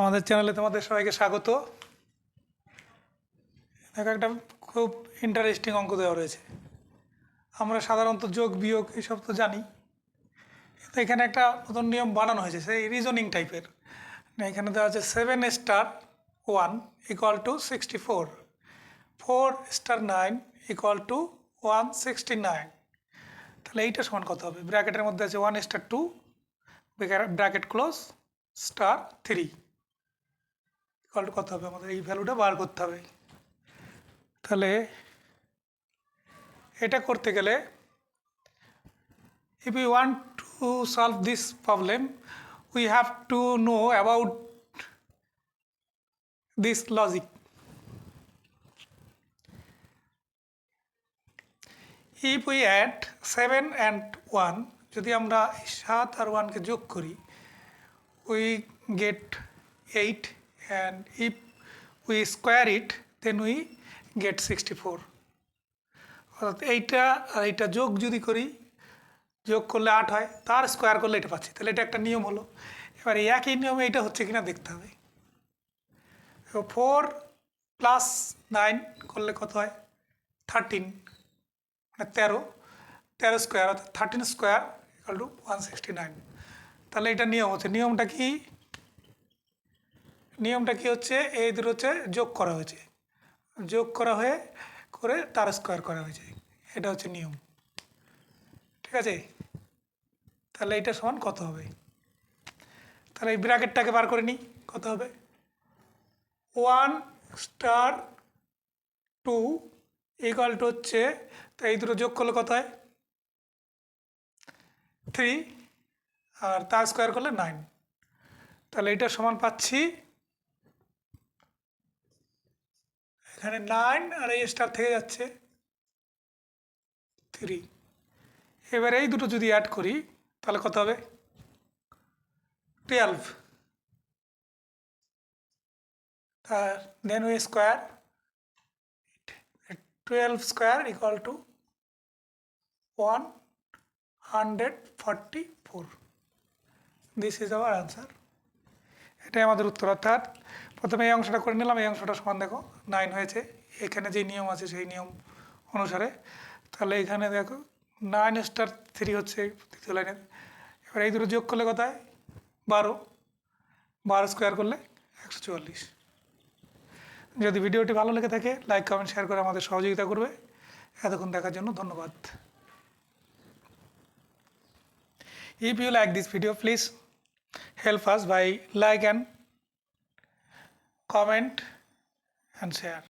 আমাদের চ্যানেলে তোমাদের সবাইকে স্বাগত। দেখো একটা খুব ইন্টারেস্টিং অঙ্ক দেওয়া রয়েছে। আমরা সাধারণত যোগ, বিয়োগ এসব তো জানি। কিন্তু এখানে একটা নতুন নিয়ম বানানো হয়েছে, সেই রিজনিং টাইপের এখানে দেওয়া আছে seven star one equal to sixty four four star nine equal to one sixty nine তাহলে এইটা সমান কত হবে? ব্র্যাকেটের মধ্যে আছে one star two bracket close star three পাল্ট করতে হবে, আমাদের এই ভ্যালুটা বার করতে হবে। তাহলে এটা করতে গেলে if you want to solve this problem we have to know about this logic if we add seven and one যদি আমরা সাত আর ওয়ানকে যোগ করি we get eight and if we square it, then we get 64 অর্থাৎ এইটা আর এইটা যোগ যদি করি, যোগ করলে আট হয়, তার স্কোয়ার করলে এটা পাচ্ছি। তাহলে এটা একটা নিয়ম হলো। এবার একই নিয়মে এটা হচ্ছে কিনা দেখতে হবে। ফোর প্লাস নাইন করলে কত হয়? থার্টিন মানে তেরো। তেরো স্কোয়ার অর্থাৎ thirteen square equal to one sixty nine তাহলে এটা নিয়ম হচ্ছে। নিয়মটা কি? নিয়মটা কি হচ্ছে? এই দুটো হচ্ছে যোগ করা হয়েছে। যোগ করা হয়ে করে তার স্কোয়ার করা হয়েছে। এটা হচ্ছে নিয়ম। ঠিক আছে? তাহলে এটা সমান কত হবে? তাহলে এই ব্র্যাকেটটাকে বার করে নিই। কত হবে? One star two equal to হচ্ছে, তো এই দুটো যোগ করলে কত হয়? থ্রি আর তার স্কোয়ার করলে নাইন তাহলে এটা সমান পাচ্ছি এখানে নাইন আর এই স্টার থেকে যাচ্ছে থ্রি এবার এই দুটো যদি অ্যাড করি, তাহলে কত হবে? টুয়েলভ দেন ওই square twelve square equal to one hundred forty four this is our answer এটাই আমাদের উত্তর, অর্থাৎ প্রথমে এই অংশটা করে নিলাম এই অংশটা সমান দেখো নাইন হয়েছে। এখানে যে নিয়ম আছে সেই নিয়ম অনুসারে। তাহলে এখানে দেখো নাইন স্টার থ্রি হচ্ছে তৃতীয় লাইনের এবার এই দুটো যোগ করলে কোথায়? বারো। বারো স্কোয়ার করলে একশো চুয়াল্লিশ। যদি ভিডিওটি ভালো লেগে থাকে লাইক কমেন্ট শেয়ার করে আমাদের সহযোগিতা করবে। এতক্ষণ দেখার জন্য ধন্যবাদ। If you like this video, please help us by like and comment and share.